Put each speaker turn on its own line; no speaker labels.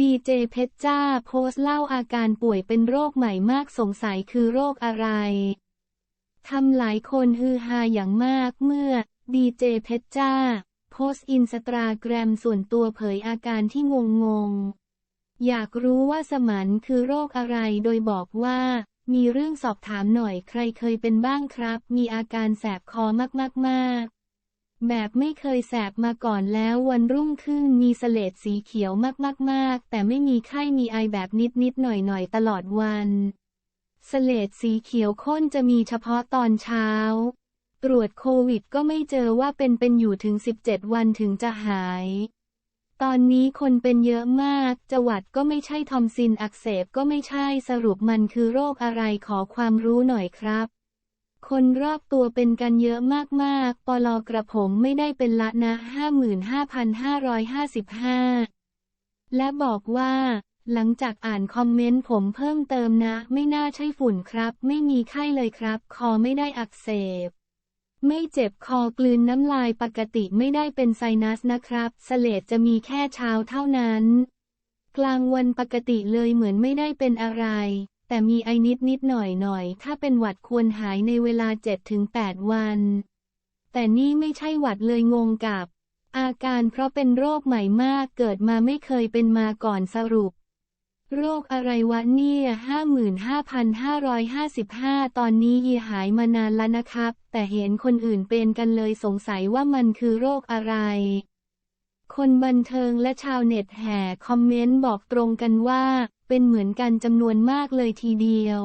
ดีเจเพชรจ้าโพสต์เล่าอาการป่วยเป็นโรคใหม่มากสงสัยคือโรคอะไร ทำหลายคนฮือฮาอย่างมากเมื่อ ดีเจเพชรจ้า โพสต์อินสตาแกรมส่วนตัวเผยอาการที่งงงๆอยากรู้ว่าสมันคือโรคอะไรโดยบอกว่า มีเรื่องสอบถามหน่อยใครเคยเป็นบ้างครับ มีอาการแสบคอมากๆๆ แบบไม่เคยแสบมาก่อนแล้ววันรุ่งขึ้นมีเสลดสีเขียวมากๆ ๆ แต่ไม่มีไข้มีไอแบบนิด ๆ หน่อย ๆ ตลอดวันเสลดสีเขียวข้นจะมีเฉพาะตอนเช้า ตรวจโควิดก็ไม่เจอว่าเป็นเป็นอยู่ถึง 17 วันถึงจะหาย ตอนนี้คนเป็นเยอะมากจวัดก็ไม่ใช่ทอมซินอักเสบก็ไม่ใช่สรุปมันคือโรคอะไรขอความรู้หน่อยครับ คนรอบตัวเป็นกันเยอะมาก ๆ ปลอกระผมไม่ได้เป็นละนะ 55,555 และบอกว่า หลังจากอ่านคอมเมนต์ผมเพิ่มเติมนะ ไม่น่าใช่ฝุ่นครับ ไม่มีไข้เลยครับ คอไม่ได้อักเสบ ไม่เจ็บคอกลืนน้ำลายปกติไม่ได้เป็นไซนัสนะครับ สเลดจะมีแค่เช้าเท่านั้น กลางวันปกติเลยเหมือนไม่ได้เป็นอะไร แต่มีไอนิดนิดหน่อยหน่อย ถ้าเป็นหวัดควรหายในเวลา 7-8 วัน แต่นี่ไม่ใช่หวัดเลยงงกับ อาการเพราะเป็นโรคใหม่มากเกิดมาไม่เคยเป็นมาก่อนสรุป โรคอะไรวะเนี่ย55,555 ตอนนี้ยีหายมานานแล้วนะครับ แต่เห็นคนอื่นเป็นกันเลยสงสัยว่ามันคือโรคอะไรคนบันเทิงและชาวเน็ตแห่คอมเมนต์บอกตรงกันว่า เป็นเหมือนกันจำนวนมากเลยทีเดียว